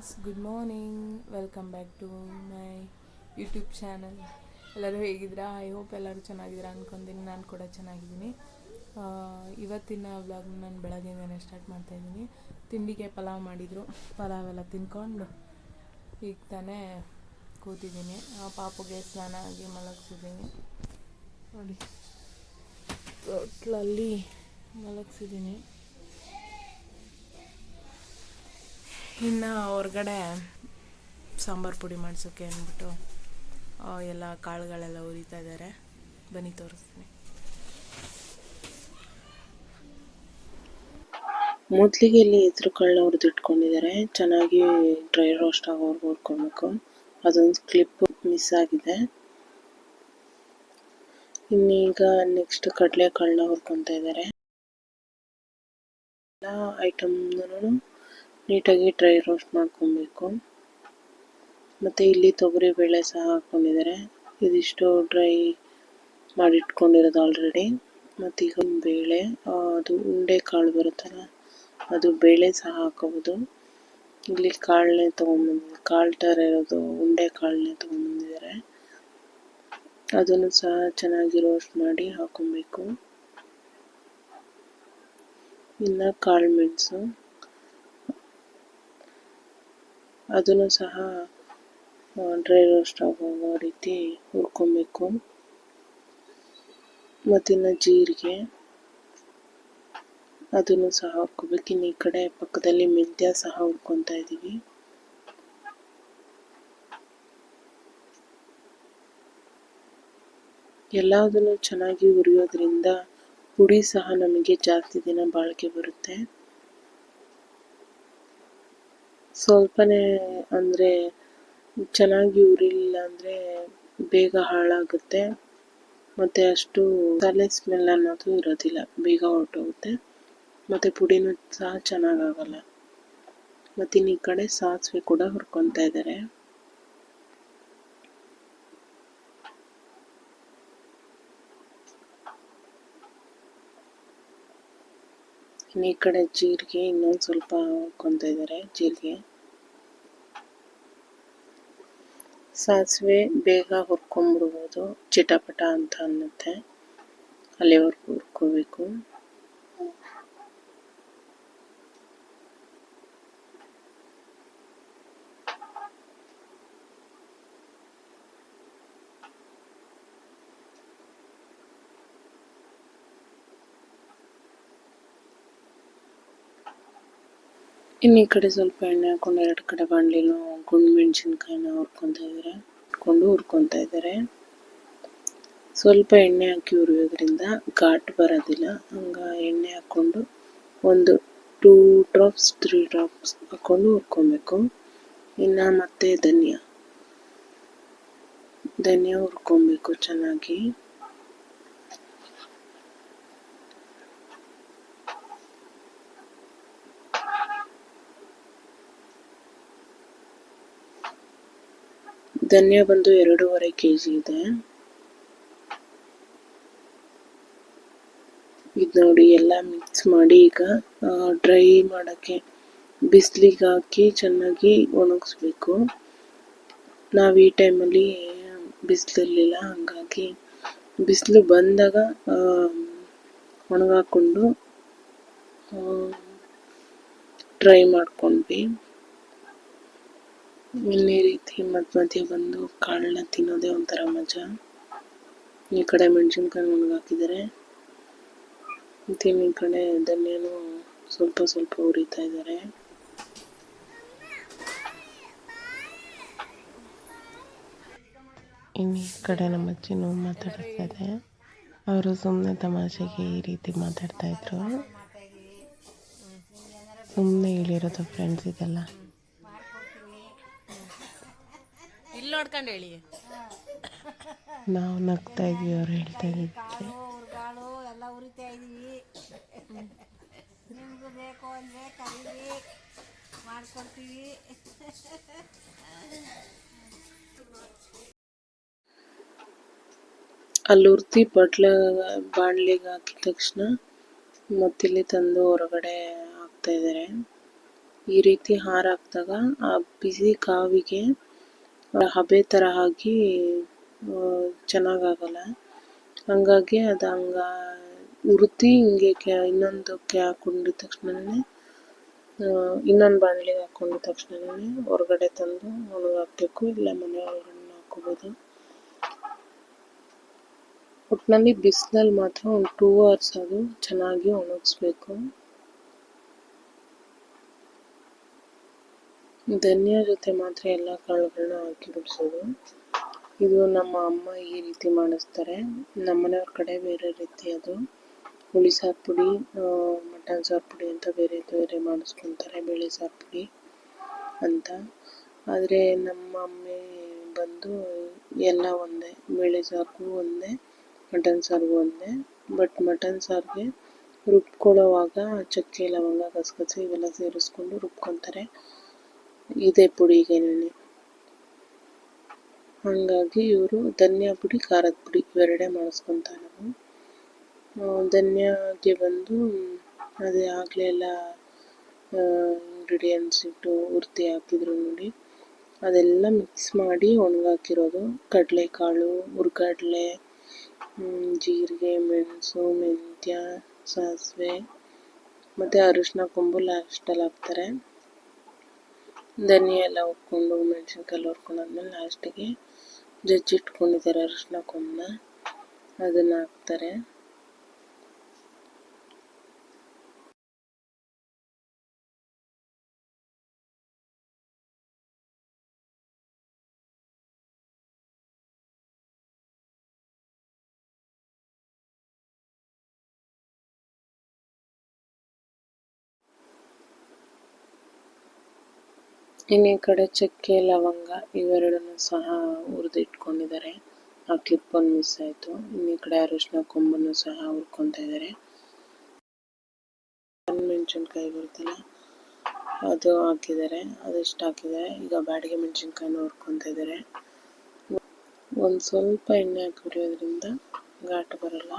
Friends good morning welcome back to my YouTube channel ಎಲ್ಲರೂ ಹೇಗಿದ್ದೀರಾ? I hope ಎಲ್ಲರೂ ಚೆನ್ನಾಗಿದ್ದೀರಾ ಅಂದ್ಕೊಂತೀನಿ ನಾನು ಕೂಡ ಚೆನ್ನಾಗಿದ್ದೀನಿ. ಇವತ್ತಿನ ವ್ಲಾಗ್ನ ನಾನು ಬೆಳಗ್ಗೆಯಿಂದನೇ ಸ್ಟಾರ್ಟ್ ಮಾಡ್ತಾಯಿದ್ದೀನಿ ತಿಂಡಿಗೆ ಪಲಾವ್ ಮಾಡಿದರು. ಪಲಾವ್ ಎಲ್ಲ ತಿನ್ಕೊಂಡು ಈಗ ತಾನೇ ಕೂತಿದ್ದೀನಿ. ಪಾಪುಗೆ ಸ್ನಾನ ಆಗಿ ಮಲಗಿಸಿದ್ದೀನಿ. ನೋಡಿ, ತೊಟ್ಲಲ್ಲಿ ಮಲಗಿಸಿದ್ದೀನಿ. ಇನ್ನು ಹೊರ್ಗಡೆ ಸಾಂಬಾರು ಪುಡಿ ಮಾಡ್ಸೋಕ್ಕೆ ಅಂದ್ಬಿಟ್ಟು ಎಲ್ಲ ಕಾಳುಗಳೆಲ್ಲ ಉರಿತಾ ಇದ್ದಾರೆ ಬನ್ನಿ ತೋರಿಸ್ತೀನಿ. ಮೊದಲಿಗೆ ಇಲ್ಲಿ ಹೆಸರು ಕಾಳನ್ನ ಹುರಿದು ಇಟ್ಕೊಂಡಿದ್ದಾರೆ. ಚೆನ್ನಾಗಿ ಡ್ರೈ ರೋಸ್ಟ್ ಆಗೋವರೆಗೂ ಹುರ್ಕೊಬೇಕು. ಅದೊಂದು ಕ್ಲಿಪ್ ಮಿಸ್ ಆಗಿದೆ. ಇನ್ನೀಗ ನೆಕ್ಸ್ಟ್ ಕಡಲೆ ಕಾಳನ್ನ ಹುರ್ಕೊತಾ ಇದ್ದಾರೆ. ಎಲ್ಲ ಐಟಮ್ನು ನೀಟಾಗಿ ಡ್ರೈ ರೋಸ್ಟ್ ಮಾಡ್ಕೊಬೇಕು. ಮತ್ತೆ ಇಲ್ಲಿ ತೊಗರಿ ಬೇಳೆ ಸಹ ಹಾಕೊಂಡಿದ್ದಾರೆ. ಇದಿಷ್ಟು ಡ್ರೈ ಮಾಡಿಟ್ಕೊಂಡಿರೋದು ಆಲ್ರೆಡಿ. ಮತ್ತು ಈಗ ಬೇಳೆ ಅದು ಉಂಡೆ ಕಾಳು ಬರುತ್ತಲ್ಲ, ಅದು ಬೇಳೆ ಸಹ ಹಾಕೋಬೋದು. ಇಲ್ಲಿ ಕಾಳನ್ನೇ ತೊಗೊಂಬಂದಿದ್ದಾರೆ ಕಾಳು ಥರ ಇರೋದು ಉಂಡೆ ಕಾಳನ್ನೇ ತೊಗೊಂಡ್ಬಂದಿದ್ದಾರೆ. ಅದನ್ನು ಸಹ ಚೆನ್ನಾಗಿ ರೋಸ್ಟ್ ಮಾಡಿ ಹಾಕೊಬೇಕು ಇನ್ನು ಕಾಳು ಮೆಣಸು. ಅದನ್ನು ಸಹ ಡ್ರೈ ರೋಸ್ಟ್ ಆಗೋ ರೀತಿ ಹುರ್ಕೊಬೇಕು. ಮತ್ತಿನ್ನು ಜೀರಿಗೆ. ಅದನ್ನು ಸಹ ಹಾಕ್ಕೋಬೇಕು ಇನ್ನು ಈ ಕಡೆ ಪಕ್ಕದಲ್ಲಿ ಮೆಂತ್ಯ ಸಹ ಹುರ್ಕೊತಾ ಇದ್ದೀವಿ. ಎಲ್ಲದನ್ನು ಚೆನ್ನಾಗಿ ಹುರಿಯೋದ್ರಿಂದ ಪುಡಿ ಸಹ ನಮಗೆ ಜಾಸ್ತಿ ದಿನ ಬಾಳಿಕೆ ಬರುತ್ತೆ. ಸ್ವಲ್ಪನೇ ಅಂದರೆ ಚೆನ್ನಾಗಿ ಉರಿಲಿಲ್ಲ ಅಂದರೆ ಬೇಗ ಹಾಳಾಗುತ್ತೆ. ಮತ್ತು ಅಷ್ಟು ತಲೆ ಸ್ಮೆಲ್ ಅನ್ನೋದು ಇರೋದಿಲ್ಲ. ಬೇಗ ಹೊರಟೋಗುತ್ತೆ. ಮತ್ತು ಪುಡಿನೂ ಸಹ ಚೆನ್ನಾಗಾಗಲ್ಲ. ಮತ್ತು ಇನ್ನು ಈ ಕಡೆ ಸಾಸಿವೆ ಕೂಡ ಹುರ್ಕೊತಾ ಇದ್ದಾರೆ. ಇನ್ನು ಈ ಕಡೆ ಜೀರಿಗೆ ಇನ್ನೊಂದು ಸ್ವಲ್ಪ ಹುರ್ಕೊತಾ ಇದ್ದಾರೆ. ಜೀರಿಗೆ. ಸಾಸಿವೆ ಬೇಗ ಹುರ್ಕೊಂಬಿಡ್ಬೋದು ಚಿಟಪಟ ಅಂತ ಅನ್ನುತ್ತೆ. ಅಲ್ಲಿವರೆಗೂ ಹುರ್ಕೋಬೇಕು. ಇನ್ನು ಈ ಕಡೆ ಸ್ವಲ್ಪ ಎಣ್ಣೆ ಹಾಕೊಂಡು ಎರಡು ಕಡೆ ಬಾಣಲಿನೂ ಗುಂಡು ಮೆಣಸಿನ್ಕಾಯಿನ ಹುರ್ಕೊತಾ ಇದ್ದಾರೆ ಹುರ್ಕೊಂಡು ಹುರ್ಕೊತಾ ಇದ್ದಾರೆ ಸ್ವಲ್ಪ ಎಣ್ಣೆ ಹಾಕಿ ಹುರಿಯೋದ್ರಿಂದ ಘಾಟ್ ಬರೋದಿಲ್ಲ. ಹಂಗ ಎಣ್ಣೆ ಹಾಕ್ಕೊಂಡು ಒಂದು ಟೂ ಡ್ರಾಪ್ಸ್ ತ್ರೀ ಡ್ರಾಪ್ಸ್ ಹಾಕ್ಕೊಂಡು ಹುರ್ಕೊಬೇಕು. ಇನ್ನು ಮತ್ತೆ ಧನಿಯಾ. ಧನಿಯಾ ಹುರ್ಕೊಬೇಕು ಚೆನ್ನಾಗಿ. ಧನಿಯಾ ಬಂದು ಎರಡೂವರೆ ಕೆ ಜಿ ಇದೆ. ಇದು ನೋಡಿ ಎಲ್ಲ ಮಿಕ್ಸ್ ಮಾಡಿ ಈಗ ಡ್ರೈ ಮಾಡೋಕ್ಕೆ ಬಿಸಿಲಿಗೆ ಹಾಕಿ ಚೆನ್ನಾಗಿ ಒಣಗಿಸ್ಬೇಕು. ನಾವು ಈ ಟೈಮಲ್ಲಿ ಬಿಸಿಲಿರಲಿಲ್ಲ ಹಾಗಾಗಿ ಬಿಸಿಲು ಬಂದಾಗ ಒಣಗಾಕೊಂಡು ಡ್ರೈ ಮಾಡ್ಕೊಂಡ್ವಿ. ಇನ್ನೇ ರೀತಿ ಮಧ್ಯ ಮಧ್ಯ ಬಂದು ಕಾಳನ್ನ ತಿನ್ನೋದೇ ಒಂಥರ ಮಜಾ. ಈ ಕಡೆ ಮೆಣಸಿನ್ಕಾಯಿ ಒಣಗಾಕಿದ್ದಾರೆ ಹಾಕಿದ್ದಾರೆ ಮತ್ತೆ ಈ ಕಡೆ ಧನ್ಯನು ಸ್ವಲ್ಪ ಸ್ವಲ್ಪ ಉರಿತಾ ಇದ್ದಾರೆ ಇನ್ನು ಈ ಕಡೆ ನಮ್ಮ ಅಜ್ಜಿನೂ ಮಾತಾಡ್ತಾ ಇದೆ. ಅವರು ಸುಮ್ಮನೆ ತಮಾಷೆಗೆ ಈ ರೀತಿ ಮಾತಾಡ್ತಾ ಇದ್ರು. ಸುಮ್ಮನೆ ಹೇಳಿರೋದು ಫ್ರೆಂಡ್ಸ್ ಇದೆಲ್ಲ. ನೋಡ್ಕೊಂಡು ಹೇಳಿ ನಾವು ನಗ್ತಾ ಇದ್ವಿ ಅವ್ರು ಹೇಳ್ತಾ ಇದ್ವಿ ಗಾಳು ಎಲ್ಲ ಉರಿತಾ ಇದೀವಿ. ನಿಮ್ಗೂ ಬೇಕು ಅಂದ್ರೆ ಕರೀರಿ. ಮಾಡ್ಕೊಡ್ತೀವಿ. ಅಲ್ಲಿ ಉರ್ತಿ ಬಟ್ಲ ಬಾಣ್ಲಿಗೆ ಹಾಕಿದ ತಕ್ಷಣ ಮತ್ತಿಲ್ಲಿ ತಂದು ಹೊರಗಡೆ ಹಾಕ್ತಾ ಇದ್ದಾರೆ ಈ ರೀತಿ ಹಾರ ಹಾಕಿದಾಗ ಆ ಬಿಸಿ ಕಾವಿಗೆ ಹಬೆ ಥರ ಆಗಿ ಚೆನ್ನಾಗಾಗಲ್ಲ. ಹಂಗಾಗಿ ಅದು ಹಂಗ ಉರುತಿ ಹಿಂಗೆ ಕ್ಯಾ ಇನ್ನೊಂದಕ್ಕೆ ಹಾಕೊಂಡಿದ ತಕ್ಷಣನೇ ಇನ್ನೊಂದು ಬಾಣಲಿಗೆ ಹಾಕೊಂಡಿದ ತಕ್ಷಣನೇ ಹೊರಗಡೆ ತಂದು ಒಣಗಾಕಬೇಕು ಇಲ್ಲ ಮನೆ ಒಳಗಡೆ ಹಾಕೋಬೋದು. ಒಟ್ಟಿನಲ್ಲಿ ಬಿಸಿಲಲ್ಲಿ ಮಾತ್ರ ಒಂದು ಟೂ ಅವರ್ಸ್ ಅದು ಚೆನ್ನಾಗಿ ಒಣಗಿಸ್ಬೇಕು. ಧನಿಯಾ ಜೊತೆ ಮಾತ್ರ ಎಲ್ಲ ಕಾಳುಗಳನ್ನ ಹಾಕಿ ಬಿಡಿಸೋದು. ಇದು ನಮ್ಮ ಅಮ್ಮ ಈ ರೀತಿ ಮಾಡಿಸ್ತಾರೆ. ನಮ್ಮನೆಯವ್ರ ಕಡೆ ಬೇರೆ ರೀತಿ ಅದು. ಹುಳಿ ಸಾರು ಪುಡಿ ಮಟನ್ ಸಾರು ಪುಡಿ ಅಂತ ಬೇರೆ ಬೇರೆ ಮಾಡಿಸ್ಕೊತಾರೆ, ಬೇಳೆ ಸಾರು ಪುಡಿ ಅಂತ. ಆದರೆ ನಮ್ಮ ಅಮ್ಮಿ ಬಂದು ಎಲ್ಲ ಒಂದೇ, ಬೇಳೆ ಸಾರಿಗೂ ಒಂದೇ, ಮಟನ್ ಸಾರಿಗೂ ಒಂದೇ. ಬಟ್ ಮಟನ್ ಸಾರಿಗೆ ರುಬ್ಕೊಳ್ಳೋವಾಗ ಚಕ್ಕೆ, ಲವಂಗ, ಗಸಗಸೆ ಇವೆಲ್ಲ ಸೇರಿಸ್ಕೊಂಡು ರುಬ್ಕೊತಾರೆ. ಇದೇ ಪುಡಿಗೇನೆ ಹಾಗಾಗಿ ಇವರು ಧನ್ಯ ಪುಡಿ ಖಾರದ ಪುಡಿ ಇವೆರಡೇ ಮಾಡಿಸ್ಕೊತಾರೆ ಧನಿಯಾಗೆ ಬಂದು ಅದೇ ಆಗಲೇ ಎಲ್ಲ ಇಂಗ್ರೀಡಿಯೆಂಟ್ಸ್ ಇಟ್ಟು ಉರ್ತಿ ಹಾಕಿದ್ರು ನೋಡಿ. ಅದೆಲ್ಲ ಮಿಕ್ಸ್ ಮಾಡಿ ಒಣಗಾಕಿರೋದು. ಕಡಲೆಕಾಳು, ಹುರ್ಗಡ್ಲೆ ಜೀರಿಗೆ, ಮೆಣಸು, ಮೆಂತ್ಯ, ಸಾಸಿವೆ, ಮತ್ತು ಅರಿಶಿನ ಕೊಂಬು ಲಾಸ್ಟಲ್ಲಿ ಹಾಕ್ತಾರೆ ಧನಿಯಾ ಎಲ್ಲ ಹುರ್ಕೊಂಡು ಮೆಣಸಿನ್ಕಾಯಿ ಹುರ್ಕೊಂಡಾದ್ಮೇಲೆ ಲಾಸ್ಟಿಗೆ ಜಜ್ಜಿಟ್ಕೊಂಡಿದ್ದಾರೆ ಅರಿಶಿನ ಕೊಂಬನ್ನ ಅದನ್ನು ಹಾಕ್ತಾರೆ. ಇನ್ನು ಕಡೆ ಚಕ್ಕೆ, ಲವಂಗ ಇವೆರಡನ್ನು ಸಹ ಹುರಿದಿಟ್ಕೊಂಡಿದ್ದಾರೆ. ಆ ಕ್ಲಿಪ್ ಅನ್ನು ಮಿಸ್ ಆಯಿತು. ಇನ್ನು ಕಡೆ ಅರಿಶಿನ ಕೊಂಬನ್ನು ಸಹ ಹುರ್ಕೊತಾ ಇದ್ದಾರೆ. ಮೆಣಸಿನ್ಕಾಯಿ ಬರುತ್ತಲ್ಲ, ಅದು ಹಾಕಿದ್ದಾರೆ. ಅದೆಷ್ಟು ಹಾಕಿದ್ದಾರೆ? ಈಗ ಬ್ಯಾಡಿಗೆ ಮೆಣಸಿನ್ಕಾಯಿನ ಹುರ್ಕೊತಾ ಇದ್ದಾರೆ. ಒಂದು ಸ್ವಲ್ಪ ಎಣ್ಣೆ ಹಾಕಿ ಹುರಿಯೋದ್ರಿಂದ ಘಾಟ್ ಬರಲ್ಲ.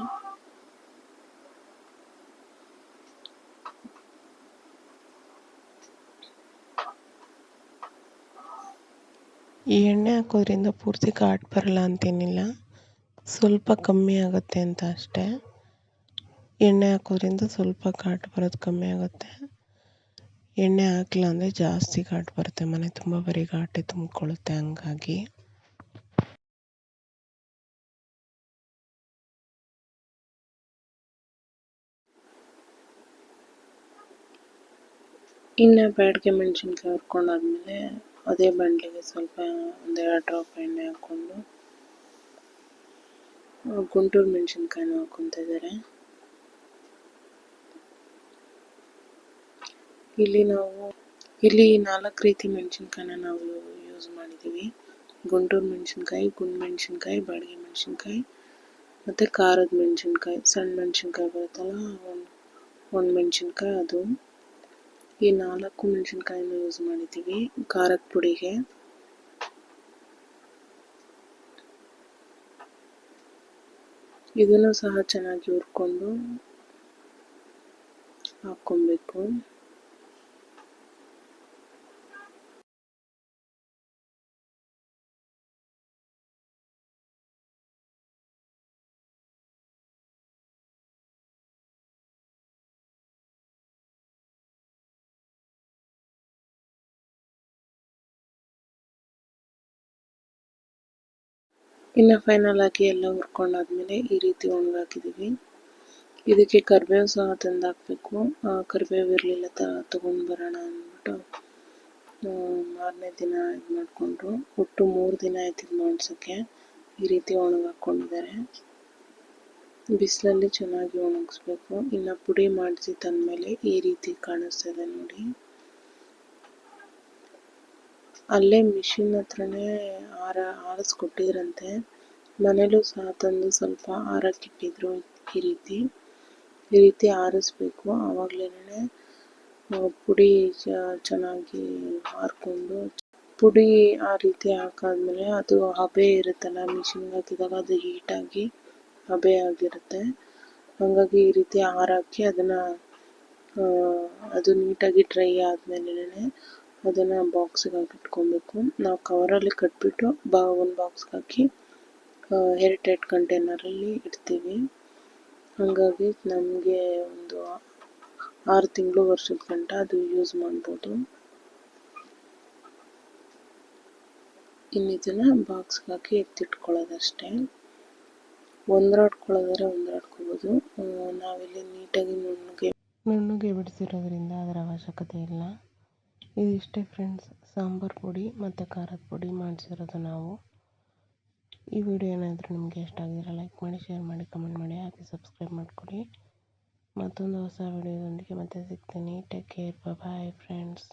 ಈ ಎಣ್ಣೆ ಹಾಕೋದ್ರಿಂದ ಪೂರ್ತಿ ಘಾಟ್ ಬರಲ್ಲ ಅಂತೇನಿಲ್ಲ. ಸ್ವಲ್ಪ ಕಮ್ಮಿ ಆಗುತ್ತೆ ಅಂತ ಅಷ್ಟೇ. ಎಣ್ಣೆ ಹಾಕೋದ್ರಿಂದ ಸ್ವಲ್ಪ ಘಾಟ್ ಬರೋದು ಕಮ್ಮಿ ಆಗುತ್ತೆ. ಎಣ್ಣೆ ಹಾಕಿಲ್ಲ ಅಂದರೆ ಜಾಸ್ತಿ ಘಾಟ್ ಬರುತ್ತೆ ಮನೆ, ತುಂಬ ಬರೀ ಘಾಟೆ ತುಂಬಿಕೊಳ್ಳುತ್ತೆ ಹಂಗಾಗಿ. ಇನ್ನು ಬ್ಯಾಡಿಗೆ ಮೆಣಸಿನ್ಕಾಯಿ ಹುರ್ಕೊಂಡಾದ್ಮೇಲೆ ಅದೇ ಬಂಡಲಿಗೆ ಸ್ವಲ್ಪ ಒಂದೆರಡು ಡ್ರಾಪ್ ಎಣ್ಣೆ ಹಾಕ್ಕೊಂಡು ಗುಂಟೂರು ಮೆಣಸಿನ್ಕಾಯಿನ ಹಾಕ್ಕೊತಾ ಇದ್ದಾರೆ. ಇಲ್ಲಿ ನಾವು, ಇಲ್ಲಿ ನಾಲ್ಕು ರೀತಿ ಮೆಣಸಿನ್ಕಾಯಿನ ನಾವು ಯೂಸ್ ಮಾಡಿದ್ದೀವಿ. ಗುಂಟೂರು ಮೆಣಸಿನ್ಕಾಯಿ, ಗುಂಡು ಮೆಣಸಿನ್ಕಾಯಿ, ಬಾಡಿಗೆ ಮೆಣಸಿನ್ಕಾಯಿ, ಮತ್ತು ಖಾರದ ಮೆಣಸಿನ್ಕಾಯಿ, ಸಣ್ಣ ಮೆಣಸಿನ್ಕಾಯಿ ಬರುತ್ತಲ್ಲ ಒಂದು ಒಂದು ಮೆಣಸಿನ್ಕಾಯಿ ಅದು. ಈ ನಾಲ್ಕು ಮೆಣಸಿನ್ಕಾಯಿನ ಯೂಸ್ ಮಾಡಿದ್ದೀವಿ. ಖಾರದ ಪುಡಿಗೆ. ಇದನ್ನು ಸಹ ಚೆನ್ನಾಗಿ ಹುರ್ಕೊಂಡು ಹಾಕ್ಕೊಬೇಕು. ಇನ್ನು ಫೈನಲ್ ಆಗಿ ಎಲ್ಲ ಹುರ್ಕೊಂಡಾದ್ಮೇಲೆ ಈ ರೀತಿ ಒಣಗಾಕಿದ್ದೀವಿ ಇದಕ್ಕೆ ಕರಿಬೇವು ಸಹ ತಂದು ಹಾಕಬೇಕು ಕರಿಬೇವು ಇರಲಿಲ್ಲ ತ, ತೊಗೊಂಡು ಬರೋಣ ಅಂದ್ಬಿಟ್ಟು ಮಾರನೇ ದಿನ ಇದು ಮಾಡಿಕೊಂಡ್ರು. ಒಟ್ಟು ಮೂರು ದಿನ ಆಯ್ತು ಇದು ಮಾಡಿಸೋಕ್ಕೆ ಈ ರೀತಿ ಒಣಗಾಕೊಂಡಿದ್ದಾರೆ ಬಿಸಿಲಲ್ಲಿ ಚೆನ್ನಾಗಿ ಒಣಗಿಸ್ಬೇಕು. ಇನ್ನು ಪುಡಿ ಮಾಡಿಸಿ ತಂದಮೇಲೆ ಈ ರೀತಿ ಕಾಣಿಸ್ತದೆ ನೋಡಿ. ಅಲ್ಲೇ ಮಿಷಿನ್ ಹತ್ರನೇ ಆರ, ಆರಿಸ್ಕೊಟ್ಟಿದ್ರಂತೆ. ಮನೇಲೂ ಸಹ ತಂದು ಸ್ವಲ್ಪ ಆರಕ್ಕಿಟ್ಟಿದ್ರು ಈ ರೀತಿ. ಈ ರೀತಿ ಆರಿಸ್ಬೇಕು. ಆವಾಗಲೇ ಪುಡಿ ಚೆನ್ನಾಗಿ ಆರಿಕೊಂಡು ಪುಡಿ ಆ ರೀತಿ ಹಾಕಾದ್ಮೇಲೆ ಅದು ಹಬೆ ಇರುತ್ತಲ್ಲ ಮಿಷಿನ್ಗೆ ಹಾಕಿದಾಗ ಅದು ಹೀಟಾಗಿ ಹಬೆ ಆಗಿರುತ್ತೆ. ಹಾಗಾಗಿ ಈ ರೀತಿ ಆರಾಕಿ ಅದನ್ನು ಅದು ನೀಟಾಗಿ ಡ್ರೈ ಆದಮೇಲೆ ಅದನ್ನು ಬಾಕ್ಸಿಗೆ ಹಾಕಿಟ್ಕೊಬೇಕು. ನಾವು ಕವರಲ್ಲಿ ಕಟ್ಬಿಟ್ಟು ಬಾ, ಒಂದು ಬಾಕ್ಸ್ಗೆ ಹಾಕಿ ಏರ್ ಕಂಟೈನರಲ್ಲಿ ಇಡ್ತೀವಿ. ಹಾಗಾಗಿ ನಮಗೆ ಒಂದು ಆರು ತಿಂಗಳು ವರ್ಷದ ಗಂಟ ಅದು ಯೂಸ್ ಮಾಡ್ಬೋದು. ಇನ್ನಿದನ್ನು ಬಾಕ್ಸ್ಗೆ ಹಾಕಿ ಎತ್ತಿಟ್ಕೊಳ್ಳೋದಷ್ಟೇ. ಒಂದ್ರಾಡ್ಕೊಳ್ಳೋದಾದ್ರೆ ಒಂದ್ರಾಡ್ಕೋಬೋದು ನಾವಿಲ್ಲಿ ನೀಟಾಗಿ ನುಣ್ಣಗೆ ನುಣ್ಣಗೆ ಬಿಡಿಸಿರೋದ್ರಿಂದ ಅದರ ಅವಶ್ಯಕತೆ ಇಲ್ಲ. ಇದಿಷ್ಟೇ ಫ್ರೆಂಡ್ಸ್ ಸಾಂಬಾರು ಪುಡಿ ಮತ್ತು ಖಾರದ ಪುಡಿ ಮಾಡಿಸಿರೋದು ನಾವು. ಈ ವಿಡಿಯೋ ಏನಾದರೂ ನಿಮಗೆ ಇಷ್ಟ ಆಗಿದ್ರೆ ಲೈಕ್ ಮಾಡಿ ಶೇರ್ ಮಾಡಿ ಕಮೆಂಟ್ ಮಾಡಿ, ಹಾಗೆ ಸಬ್ಸ್ಕ್ರೈಬ್ ಮಾಡಿಕೊಡಿ. ಮತ್ತೊಂದು ಹೊಸ ವಿಡಿಯೋದೊಂದಿಗೆ ಮತ್ತೆ ಸಿಗ್ತೀನಿ. Take care bye friends